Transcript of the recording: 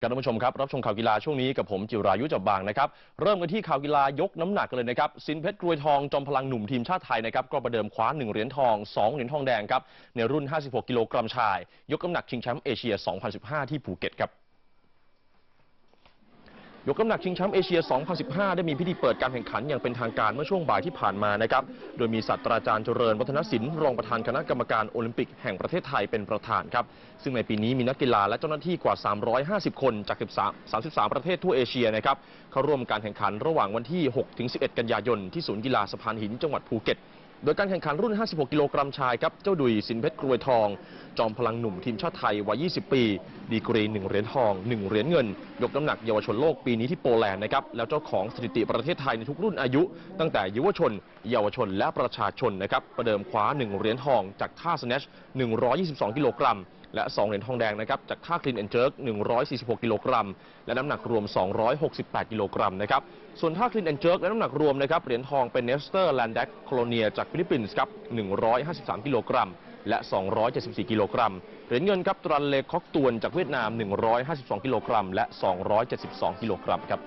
ครับท่านผู้ชมครับรับชมข่าวกีฬาช่วงนี้กับผมจิรายุจับบางนะครับเริ่มกันที่ข่าวกีฬายกน้ำหนักกันเลยนะครับสินเพชรกรวยทองจอมพลังหนุ่มทีมชาติไทยนะครับก็ประเดิมคว้า1เหรียญทอง 2 เหรียญทองแดงครับในรุ่น 56 กิโลกรัมชาย ยกน้ำหนักชิงแชมป์เอเชีย 2015 ที่ภูเก็ตครับ ยกน้ำหนักชิงแชมป์เอเชีย 2015 ได้มีพิธีเปิดการแข่งขันอย่างเป็นทางการเมื่อช่วงบ่ายที่ผ่านมานะครับ โดยมีศาสตราจารย์เจริญวัฒนศิลป์รองประธานคณะกรรมการโอลิมปิกแห่งประเทศไทยเป็นประธานครับ ซึ่งในปีนี้มีนักกีฬาและเจ้าหน้าที่กว่า 350 คนจาก13 33 ประเทศทั่วเอเชียนะครับเข้าร่วมการแข่งขันระหว่างวันที่ 6-11 กันยายนที่ศูนย์กีฬาสะพานหินจังหวัดภูเก็ต โดยการแข่งขันรุ่น 56 กิโลกรัมชายครับ เจ้าดุยสินเพชรกรวยทอง จอมพลังหนุ่มทีมชาติไทยวัย 20 ปี ดีกรี 1 เหรียญทอง 1 เหรียญเงิน ยกน้ำหนักเยาวชนโลกปีนี้ที่โปแลนด์นะครับ แล้วเจ้าของสถิติประเทศไทยในทุกรุ่นอายุ ตั้งแต่เยาวชน เยาวชนและประชาชนนะครับ ประเดิมคว้า 1 เหรียญทอง จากท่าสแนช 122 กิโลกรัมและ 2 เหรียญทองแดงนะครับ จากท่าคลีนแอนเจิร์ก146 กิโลกรัม และน้ำหนักรวม 268 กิโลกรัมนะครับ ส่วนท่าคลีนแอนเจิร์กและน้ำหนักรวมนะครับ เหรียญทองเป็นเนสเตอร์แลนด์แดกโคลเนียจากฟิลิปปินส์ครับ 153 กิโลกรัม และ 274 กิโลกรัม เหรียญเงินครับตรันเลคอกตวนจากเวียดนาม 152 กิโลกรัม และ 272 กิโลกรัมครับ